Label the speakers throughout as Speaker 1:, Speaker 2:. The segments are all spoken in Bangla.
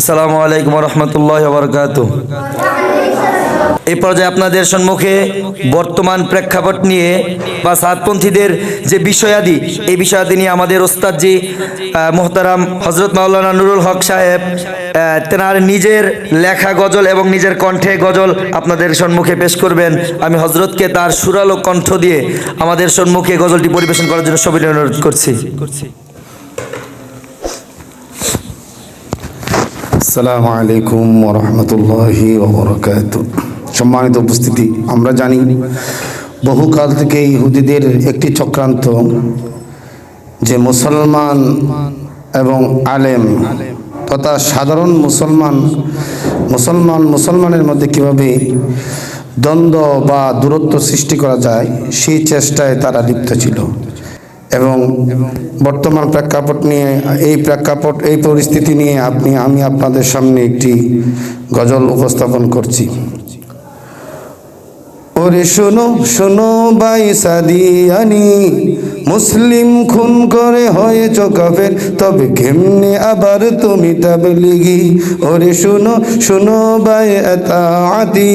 Speaker 1: আসসালামু আলাইকুম রহমতুল্লাহ বরকাত এই পর্যায়ে আপনাদের সম্মুখে বর্তমান প্রেক্ষাপট নিয়ে বা সাতপন্থীদের যে বিষয়াদি, এই বিষয়াদি নিয়ে আমাদের ওস্তাদজি মোহতারাম হজরত মাওলানা নুরুল হক সাহেব তেনার নিজের লেখা গজল এবং নিজের কণ্ঠে গজল আপনাদের সম্মুখে পেশ করবেন। আমি হজরতকে তার সুরালো কণ্ঠ দিয়ে আমাদের সম্মুখে গজলটি পরিবেশন করার জন্য সবিনয় অনুরোধ করছি করছি।
Speaker 2: আসসালামু আলাইকুম ওরহমতুল্লাহি ওবরকাত সম্মানিত উপস্থিতি, আমরা জানি বহুকাল থেকে ইহুদিদের একটি চক্রান্ত যে মুসলমান এবং আলেম তথা সাধারণ মুসলমান মুসলমান মুসলমানের মধ্যে কীভাবে দ্বন্দ্ব বা দূরত্ব সৃষ্টি করা যায়, সেই চেষ্টায় তারা লিপ্ত ছিল। বর্তমান প্রেক্ষাপট নিয়ে, এই প্রেক্ষাপট, এই পরিস্থিতি নিয়ে আপনি, আমি আপনাদের সামনে একটি গজল উপস্থাপন করছি। ওরে শোনো শোনো বাই সাদিয়ানি মুসলিম খুন করে হয়েছ কাফের তবে কেমনে আবার তুমি তাবলিগি? ওরে শুনো শুনো বাই এতাআতি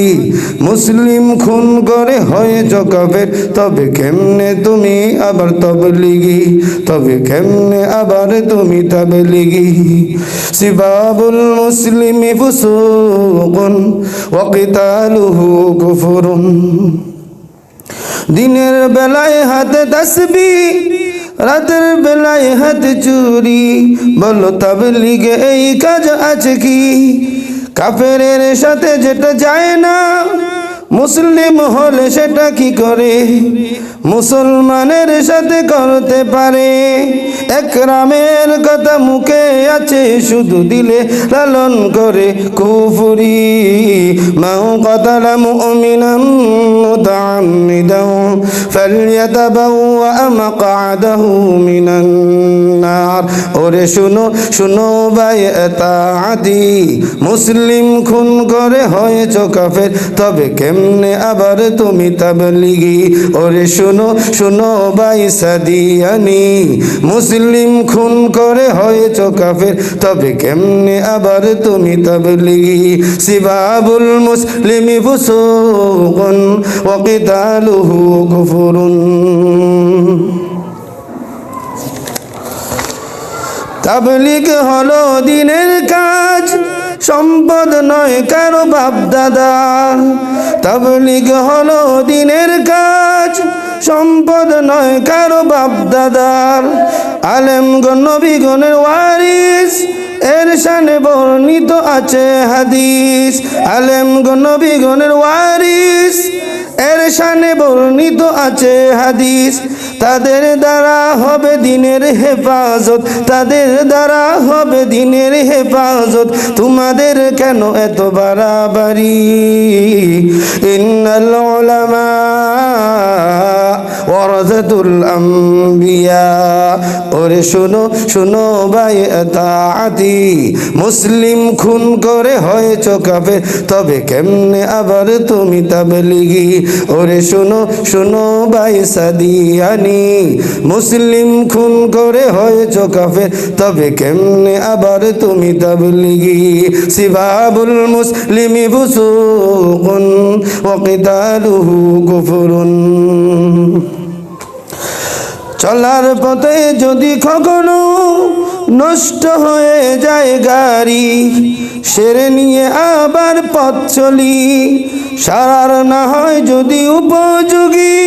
Speaker 2: মুসলিম খুন করে হয়েছ কাফের তবে কেমনে তুমি আবার তবলিগি? তবে কেমনে আবার তুমি তাবলিগি? সিবাবুল মুসলিমি ফুসুকুন, ওয়া কিতালুহু কুফরুন। দিনের বেলায় হাতে তসবি, রাতের বেলায় হাতে চুরি। বলো, তাবলিগে এই কাজ আছে কি? কাফেরের সাথে যেটা যায় না, মুসলিম হলে সেটা কি করে? মুসলমানের সাথে করতে পারে। একরামের কথা মুখে আছে, শুধু দিলে লালন করে কুফুরি। মাও কতালা মুমিনাম মুতাআম্মিদাও ফালইয়াতাবাওয়া মাকআদাহু মিনান ওরে শুনো শুনো ভাই, এতাআতি। মুসলিম খুন করে হয়েছ কাফের, তবে কেমনে আবার তুমি তাবলিগি? ওরে শুনো শুনো ভাই, সাদিয়ানি। মুসলিম খুন করে হয়েছ কাফের, তবে কেমনে আবার তুমি তাবলিগি? সিবাবুল মুসলিমি ফুসুকুন, ওয়া কিতালুহু কুফরুন। তাবলিগ হলো দিনের কাজ, সম্পদ নয় কারও বাপ দাদা তাবলিগ হলো দিনের কাজ, সম্পদ নয় কারও বাপ দাদার আলেমগণ, নবীগণের ওয়ারিস এর শানে বর্ণিত আছে হাদিস। আলেমগণ, নবীগণের ওয়ারিস এর শানে বর্ণিত আছে হাদিস। তাদের দ্বারা হবে দিনের হেফাজত। তাদের দ্বারা হবে দিনের হেফাজত। তোমাদের কেন এত বাড়াবাড়ি? ইন্নাল উলামা ওয়ারাসাতুল আম্বিয়া। ওরে শোনো শোনো ভাই, তাআতি। মুসলিম খুন করে হয়েছ কাফে তবে কেমনে আবার তুমি তাবলিগি? ওরে শোনো শোনো ভাই, সাদিয়ানি। মুসলিম খুন করে হয়েছ কাফে তবে কেমনে আবার তুমি তাবলিগি? সিবাবুল মুসলিমি ফুসুকুন ওয়া কিতালুহু কুফরুন। চলার পথে যদি কখনো নষ্ট হয়ে যায় গাড়ি, সেরে নিয়ে আবার পথ চলি। সারার না হয় যদি উপযোগী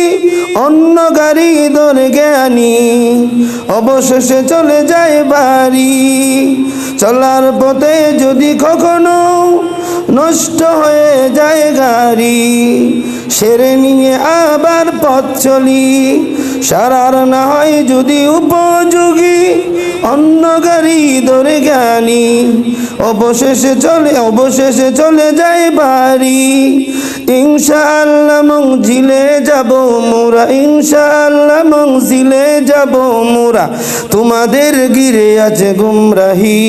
Speaker 2: অন্য গাড়ি ধরে জ্ঞানী, অবশেষে চলে যায় বাড়ি। চলার পথে যদি কখনো নষ্ট হয়ে যায় গাড়ি, সেরে নিয়ে আবার পথ চলি। সারার না হয় যদি উপযোগী অন্য গাড়ি ধরে জ্ঞানী অবশেষে চলে অবশেষে চলে যায় বাড়ি ইনশাআল্লাহ মঞ্জিলে যাব মোরা ইনশাআল্লাহ মঞ্জিলে যাব মোরা তোমাদের গিরে আছে গুমরাহি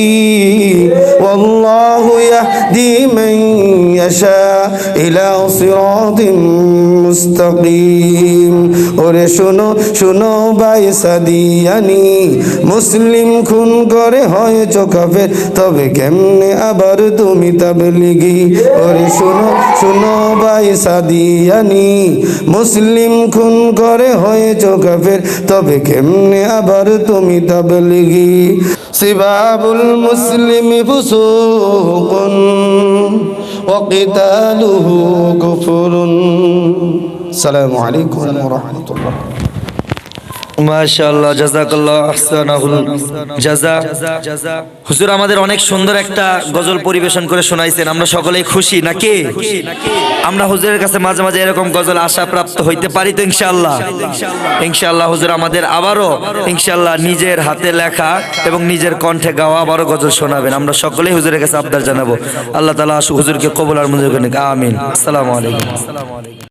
Speaker 2: ওয়াল্লাহু ইয়াহদি মান ইয়াশা إلى صراط মুস্তকিম। ওরে শোনো শোনো বাই সাদিয়ানি, মুসলিম খুন করে হয় চোখাফের তবে কেমনে আবার তুমি তাবলিগি? ওরে শোনো শোনো বাই সাদিয়ানি, মুসলিম খুন করে হয় চোখাফের তবে কেমনে আবার তুমি তাবলিগি? সিবাবুল মুসলিম ফুসুকুন। وقتاله كفر. السلام عليكم ورحمة الله.
Speaker 1: হুজুর আমাদের অনেক সুন্দর একটা গজল পরিবেশন করে শোনাইছেন, আমরা সকলেই খুশি নাকি? আমরা হুজুরের কাছে মাঝে মাঝে এরকম গজল আশা প্রাপ্ত হইতে পারি তো ইনশাআল্লাহ? ইনশাআল্লাহ হুজুর আমাদের আবারও ইনশাআল্লাহ নিজের হাতে লেখা এবং নিজের কণ্ঠে গাওয়া আবারও গজল শোনাবেন, আমরা সকলেই হুজুরের কাছে আবদার জানাব। আল্লাহ তাআলা হুজুরকে কবুল আর মঞ্জুর করেন আমিন। আসসালামু আলাইকুম।